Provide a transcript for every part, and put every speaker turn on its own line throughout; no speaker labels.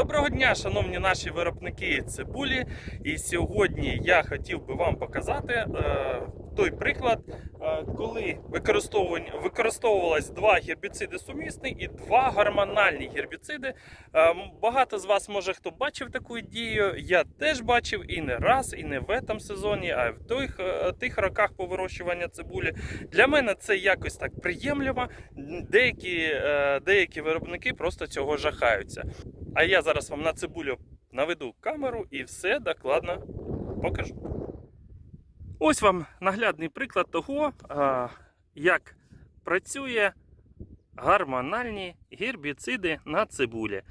Доброго дня, шановні наші виробники цибулі. І сьогодні я хотів би вам показати е, той приклад, е, коли використовувалось два гербіциди сумісні і два гормональні гербіциди. Е, багато з вас, може, хто бачив таку дію. Я теж бачив і не раз, і не в цьому сезоні, а в тих, е, тих роках по вирощуванню цибулі. Для мене це якось так приємлемо. Деякі, е, деякі виробники просто цього жахаються. А я зараз вам на цибулю наведу камеру і все докладно покажу. Ось вам наглядний приклад того, як працює гормональні гербіциди на цибулі.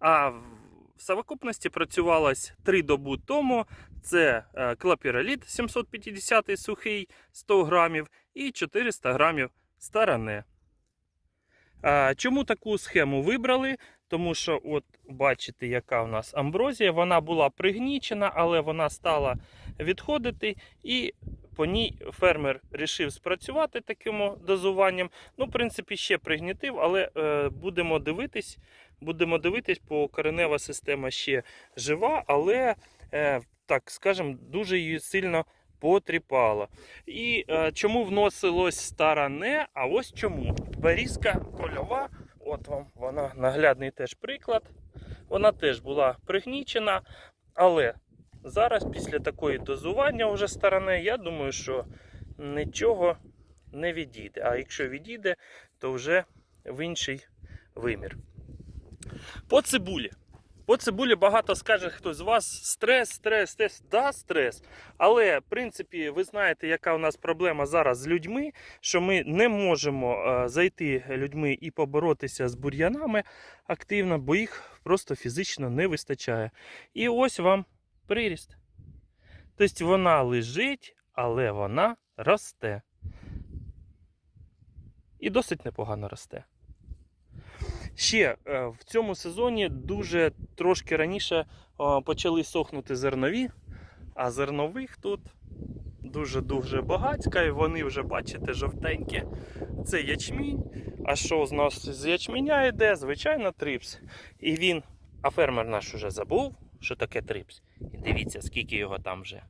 А в совокупності працювалось 3 добу тому. Це е, клапіроліт 750 сухий 100 грамів і 400 грамів старане. Чому таку схему вибрали? Тому що, от бачите, яка у нас амброзія, вона була пригнічена, але вона стала відходити, і по ній фермер вирішив спрацювати таким дозуванням. Ну, в принципі, ще пригнітив, але е, будемо дивитись, будемо дивитись, бо коренева система ще жива, але, е, так скажемо, дуже її сильно потріпала. І е, чому вносилось старане? А ось чому. Берізка польова. От вам вона наглядний теж приклад. Вона теж була пригнічена, але зараз, після такої дозування вже сторони, я думаю, що нічого не відійде. А якщо відійде, то вже в інший вимір. По цибулі. По цибулі багато скаже хтось з вас стрес, стрес, стрес. Да, стрес. Але, в принципі, ви знаєте, яка у нас проблема зараз з людьми, що ми не можемо е, зайти людьми і поборотися з бур'янами активно, бо їх просто фізично не вистачає. І ось вам приріст. Тобто вона лежить, але вона росте. І досить непогано росте. Ще е, в цьому сезоні дуже трошки раніше е, почали сохнути зернові, а зернових тут дуже-дуже багатька, і вони вже, бачите, жовтенькі. Це ячмінь. А що з нас з ячменя йде? Звичайно, трипс. І він, а фермер наш уже забув, що таке трипс. І дивіться, скільки його там вже.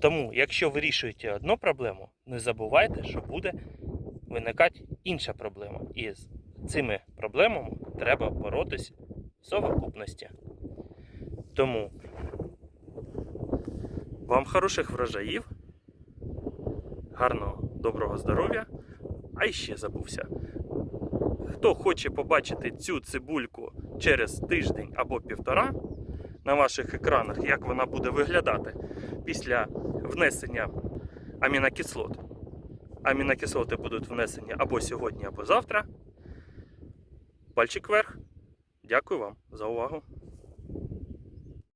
Тому, якщо вирішуєте одну проблему, не забувайте, що буде виникати інша проблема. І з цими проблемами треба боротися в совокупності. Тому вам хороших врожаїв, гарного, доброго здоров'я, а ще забувся. Хто хоче побачити цю цибульку через тиждень або півтора на ваших екранах, як вона буде виглядати після внесення амінокислот. Амінокислоти будуть внесені або сьогодні, або завтра. Пальчик вверх. Дякую вам за увагу.